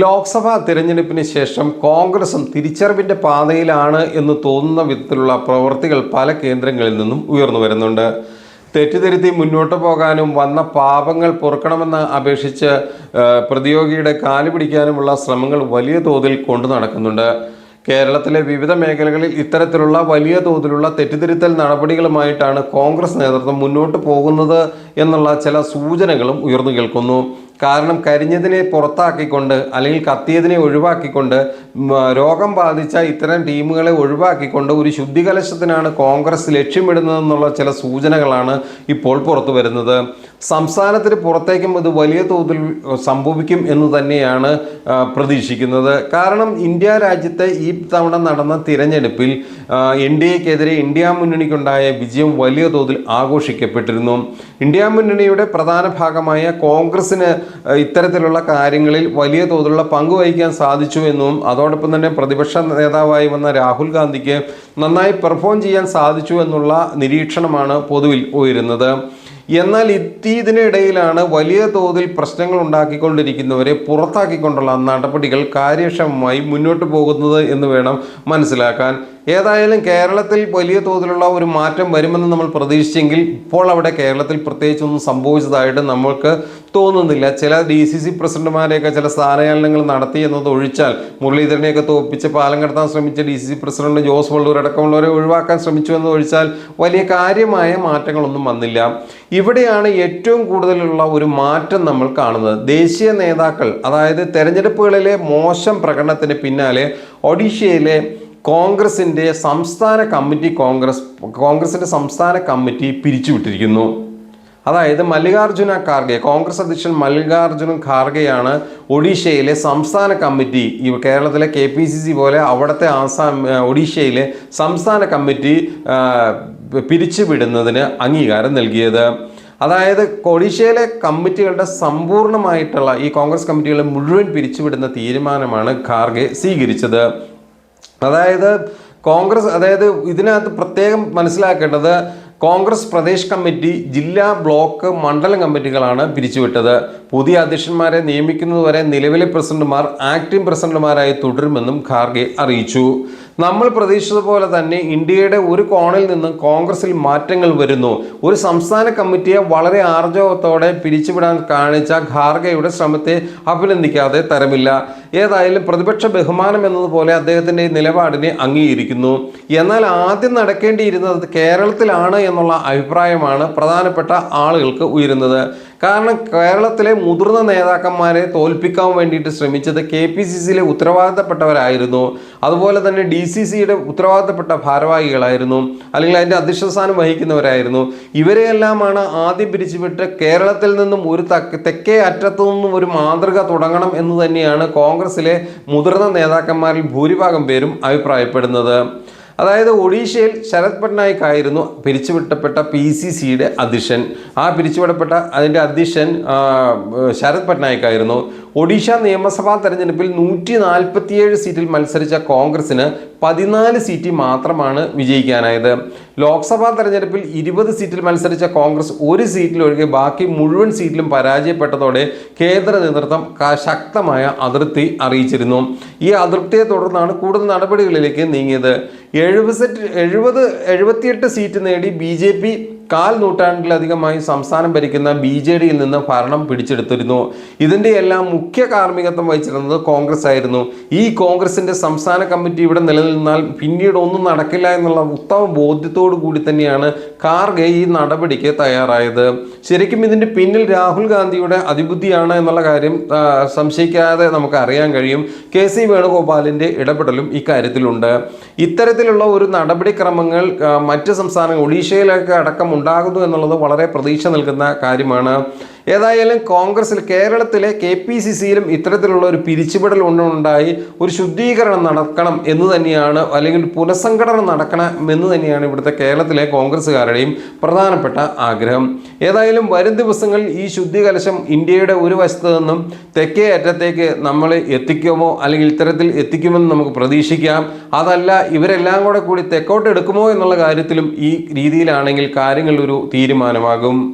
ലോക്സഭാ തിരഞ്ഞെടുപ്പിന് ശേഷം കോൺഗ്രസും തിരിച്ചറിവിന്റെ പാതയിലാണ് എന്ന് തോന്നുന്ന വിധത്തിലുള്ള പ്രവൃത്തികൾ പല കേന്ദ്രങ്ങളിൽ നിന്നും ഉയർന്നു വരുന്നുണ്ട്. തെറ്റിദ്ധരുത്തി മുന്നോട്ട് പോകാനും വന്ന പാപങ്ങൾ പൊറുക്കണമെന്ന് അപേക്ഷിച്ച് പ്രതിയോഗിയുടെ കാൽ പിടിക്കാനുമുള്ള ശ്രമങ്ങൾ വലിയ തോതിൽ കൊണ്ടു നടക്കുന്നുണ്ട്. കേരളത്തിലെ വിവിധ മേഖലകളിൽ ഇത്തരത്തിലുള്ള വലിയ തോതിലുള്ള തെറ്റിദ്ധരുത്തൽ നടപടികളുമായിട്ടാണ് കോൺഗ്രസ് നേതൃത്വം മുന്നോട്ട് പോകുന്നത് എന്നുള്ള ചില സൂചനകളും ഉയർന്നു കേൾക്കുന്നു. കാരണം കരിഞ്ഞതിനെ പുറത്താക്കിക്കൊണ്ട് അല്ലെങ്കിൽ കത്തിയതിനെ ഒഴിവാക്കിക്കൊണ്ട് രോഗം ബാധിച്ച ഇത്തരം ടീമുകളെ ഒഴിവാക്കിക്കൊണ്ട് ഒരു ശുദ്ധികലശത്തിനാണ് കോൺഗ്രസ് ലക്ഷ്യമിടുന്നതെന്നുള്ള ചില സൂചനകളാണ് ഇപ്പോൾ പുറത്തു വരുന്നത് സംസ്ഥാനത്തിന് പുറത്തേക്കും ഇത് വലിയ തോതിൽ സംഭവിക്കും എന്ന് തന്നെയാണ് പ്രതീക്ഷിക്കുന്നത്. കാരണം ഇന്ത്യ രാജ്യത്തെ ഈ തവണ നടന്ന തിരഞ്ഞെടുപ്പിൽ എൻ ഡി എക്കെതിരെ ഇന്ത്യ മുന്നണിക്കുണ്ടായ വിജയം വലിയ തോതിൽ ആഘോഷിക്കപ്പെട്ടിരുന്നു. ഇന്ത്യ മുന്നണിയുടെ പ്രധാന ഭാഗമായ കോൺഗ്രസിന് ഇത്തരത്തിലുള്ള കാര്യങ്ങളിൽ വലിയ തോതിലുള്ള പങ്ക് വഹിക്കാൻ സാധിച്ചു എന്നും അതോടൊപ്പം തന്നെ പ്രതിപക്ഷ നേതാവായി വന്ന രാഹുൽ ഗാന്ധിക്ക് നന്നായി പെർഫോം ചെയ്യാൻ സാധിച്ചു എന്നുള്ള നിരീക്ഷണമാണ് പൊതുവിൽ ഉയരുന്നത്. എന്നാൽ ഇത്തീതിനിടയിലാണ് വലിയ തോതിൽ പ്രശ്നങ്ങൾ ഉണ്ടാക്കിക്കൊണ്ടിരിക്കുന്നവരെ പുറത്താക്കിക്കൊണ്ടുള്ള നടപടികൾ കാര്യക്ഷമമായി മുന്നോട്ട് പോകുന്നത് എന്ന് വേണം മനസ്സിലാക്കാൻ. ഏതായാലും കേരളത്തിൽ വലിയ തോതിലുള്ള ഒരു മാറ്റം വരുമെന്ന് നമ്മൾ പ്രതീക്ഷിച്ചെങ്കിൽ ഇപ്പോൾ അവിടെ കേരളത്തിൽ പ്രത്യേകിച്ചൊന്നും സംഭവിച്ചതായിട്ട് നമ്മൾക്ക് തോന്നുന്നില്ല. ചില ഡി സി സി പ്രസിഡന്റുമാരെയൊക്കെ ചില സ്ഥാനചലനങ്ങൾ നടത്തി എന്നത് ഒഴിച്ചാൽ മുരളീധരനെയൊക്കെ തോപ്പിച്ച് പാലം കടത്താൻ ശ്രമിച്ച D C C president Jose Vallur അടക്കമുള്ളവരെ ഒഴിവാക്കാൻ ശ്രമിച്ചു എന്ന് ഒഴിച്ചാൽ വലിയ കാര്യമായ മാറ്റങ്ങളൊന്നും വന്നില്ല. ഇവിടെയാണ് ഏറ്റവും കൂടുതലുള്ള ഒരു മാറ്റം നമ്മൾ കാണുന്നത്. ദേശീയ നേതാക്കൾ അതായത് തെരഞ്ഞെടുപ്പുകളിലെ മോശം പ്രകടനത്തിന് പിന്നാലെ ഒഡീഷയിലെ കോൺഗ്രസിന്റെ സംസ്ഥാന കമ്മിറ്റി കോൺഗ്രസ് കോൺഗ്രസിന്റെ സംസ്ഥാന കമ്മിറ്റി പിരിച്ചുവിട്ടിരിക്കുന്നു. അതായത് മല്ലികാർജുന ഖാർഗെ കോൺഗ്രസ് അധ്യക്ഷൻ മല്ലികാർജുന ഖാർഗെയാണ് ഒഡീഷയിലെ സംസ്ഥാന കമ്മിറ്റി ഈ കേരളത്തിലെ കെ പി സി സി പോലെ അവിടുത്തെ ആസാം ഒഡീഷയിലെ സംസ്ഥാന കമ്മിറ്റി പിരിച്ചുവിടുന്നതിന് അംഗീകാരം നൽകിയത്. അതായത് ഒഡീഷയിലെ കമ്മിറ്റികളുടെ സമ്പൂർണമായിട്ടുള്ള ഈ കോൺഗ്രസ് കമ്മിറ്റികളെ മുഴുവൻ പിരിച്ചുവിടുന്ന തീരുമാനമാണ് ഖാർഗെ സ്വീകരിച്ചത്. അതായത് കോൺഗ്രസ് അതായത് ഇതിനകത്ത് പ്രത്യേകം മനസ്സിലാക്കേണ്ടത് കോൺഗ്രസ് പ്രദേശ് കമ്മിറ്റി ജില്ലാ ബ്ലോക്ക് മണ്ഡലം കമ്മിറ്റികളാണ് പിരിച്ചുവിട്ടത്. പുതിയ അധ്യക്ഷന്മാരെ നിയമിക്കുന്നതുവരെ നിലവിലെ പ്രസിഡന്റുമാർ ആക്ടിംഗ് പ്രസിഡന്റുമാരായി തുടരുമെന്നും ഖാർഗെ അറിയിച്ചു. നമ്മൾ പ്രതീക്ഷിച്ചത് പോലെ തന്നെ ഇന്ത്യയുടെ ഒരു കോണിൽ നിന്നും കോൺഗ്രസിൽ മാറ്റങ്ങൾ വരുന്നു. ഒരു സംസ്ഥാന കമ്മിറ്റിയെ വളരെ ആർജവത്തോടെ പിരിച്ചുവിടാൻ കാണിച്ച ഖാർഗെയുടെ ശ്രമത്തെ അഭിനന്ദിക്കാതെ തരമില്ല. ഏതായാലും പ്രതിപക്ഷ ബഹുമാനം എന്നതുപോലെ അദ്ദേഹത്തിന്റെ നിലപാടിനെ അംഗീകരിക്കുന്നു. എന്നാൽ ആദ്യം നടക്കേണ്ടിയിരുന്നത് കേരളത്തിലാണ് എന്നുള്ള അഭിപ്രായമാണ് പ്രധാനപ്പെട്ട ആളുകൾക്ക് ഉയരുന്നത്. കാരണം കേരളത്തിലെ മുതിർന്ന നേതാക്കന്മാരെ തോൽപ്പിക്കാൻ വേണ്ടിയിട്ട് ശ്രമിച്ചത് കെ പി സി സിയിലെ ഉത്തരവാദിത്തപ്പെട്ടവരായിരുന്നു. അതുപോലെ തന്നെ ഡി സി സിയുടെ ഉത്തരവാദിത്തപ്പെട്ട ഭാരവാഹികളായിരുന്നു. അല്ലെങ്കിൽ അതിന്റെ അധ്യക്ഷസ്ഥാനം വഹിക്കുന്നവരായിരുന്നു. ഇവരെയെല്ലാമാണ് ആദ്യം പിരിച്ചുവിട്ട് കേരളത്തിൽ നിന്നും ഒരു തക്ക് അറ്റത്തു നിന്നും ഒരു മാതൃക തുടങ്ങണം എന്ന് തന്നെയാണ് കോൺഗ്രസിലെ മുതിർന്ന നേതാക്കന്മാരിൽ ഭൂരിഭാഗം പേരും അഭിപ്രായപ്പെടുന്നത്. അതായത് ഒഡീഷയിൽ ശരത് പട്നായിക് ആയിരുന്നു പിരിച്ചുവിട്ടപ്പെട്ട പി സി സിയുടെ അധ്യക്ഷൻ. ആ പിരിച്ചുവിടപ്പെട്ട അതിന്റെ അധ്യക്ഷൻ ശരത് പട്നായിക് ആയിരുന്നു ഒഡീഷ നിയമസഭാ തെരഞ്ഞെടുപ്പിൽ നൂറ്റി നാൽപ്പത്തിയേഴ് സീറ്റിൽ മത്സരിച്ച കോൺഗ്രസിന് പതിനാല് സീറ്റ് മാത്രമാണ് വിജയിക്കാനായത്. ലോക്സഭാ തെരഞ്ഞെടുപ്പിൽ ഇരുപത് സീറ്റിൽ മത്സരിച്ച കോൺഗ്രസ് ഒരു സീറ്റിൽ ഒഴികെ ബാക്കി മുഴുവൻ സീറ്റിലും പരാജയപ്പെട്ടതോടെ കേന്ദ്ര നേതൃത്വം ശക്തമായ അതൃപ്തി അറിയിച്ചിരുന്നു. ഈ അതൃപ്തിയെ തുടർന്നാണ് കൂടുതൽ നടപടികളിലേക്ക് നീങ്ങിയത്. എഴുപത് സെറ്റ് എഴുപത് എഴുപത്തിയെട്ട് സീറ്റ് നേടി ബി ജെ പി കാൽ നൂറ്റാണ്ടിലധികമായി സംസ്ഥാനം ഭരിക്കുന്ന ബി ജെ ഡിയിൽ നിന്ന് ഭരണം പിടിച്ചെടുത്തിരുന്നു. ഇതിന്റെ എല്ലാം മുഖ്യ കാർമ്മികത്വം വഹിച്ചിരുന്നത് കോൺഗ്രസ് ആയിരുന്നു. ഈ കോൺഗ്രസിന്റെ സംസ്ഥാന കമ്മിറ്റി ഇവിടെ നിലനിന്നാൽ പിന്നീട് ഒന്നും നടക്കില്ല എന്നുള്ള ഉത്തമ ബോധ്യത്തോടു കൂടി തന്നെയാണ് കാർഗെ ഈ നടപടിക്ക് തയ്യാറായത്. ശരിക്കും ഇതിന്റെ പിന്നിൽ രാഹുൽ ഗാന്ധിയുടെ അതിബുദ്ധിയാണ് എന്നുള്ള കാര്യം സംശയിക്കാതെ നമുക്ക് അറിയാൻ കഴിയും. കെ സി വേണുഗോപാലിന്റെ ഇടപെടലും ഇക്കാര്യത്തിലുണ്ട്. ഇത്തരത്തിലുള്ള ഒരു നടപടിക്രമങ്ങൾ മറ്റ് സംസ്ഥാനങ്ങൾ ഒഡീഷയിലൊക്കെ അടക്കം ഉണ്ടാകുന്നു എന്നുള്ളത് വളരെ പ്രതീക്ഷ നൽകുന്ന കാര്യമാണ്. ഏതായാലും കോൺഗ്രസിൽ കേരളത്തിലെ കെ പി സി സിയിലും ഇത്തരത്തിലുള്ള ഒരു പിരിച്ചുവിടൽ ഉണ്ടായി ഒരു ശുദ്ധീകരണം നടക്കണം എന്ന് തന്നെയാണ് അല്ലെങ്കിൽ പുനഃസംഘടന നടക്കണം എന്ന് തന്നെയാണ് ഇവിടുത്തെ കേരളത്തിലെ കോൺഗ്രസ്സുകാരുടെയും പ്രധാനപ്പെട്ട ആഗ്രഹം. ഏതായാലും വരും ദിവസങ്ങളിൽ ഈ ശുദ്ധികലശം ഇന്ത്യയുടെ ഒരു വശത്ത് നിന്നും തെക്കേ അറ്റത്തേക്ക് നമ്മൾ എത്തിക്കുമോ അല്ലെങ്കിൽ ഇത്തരത്തിൽ എത്തിക്കുമെന്ന് നമുക്ക് പ്രതീക്ഷിക്കാം. അതല്ല ഇവരെല്ലാം കൂടെ കൂടി തെക്കോട്ട് എടുക്കുമോ എന്നുള്ള കാര്യത്തിലും ഈ രീതിയിലാണെങ്കിൽ കാര്യങ്ങളിൽ ഒരു തീരുമാനമാകും.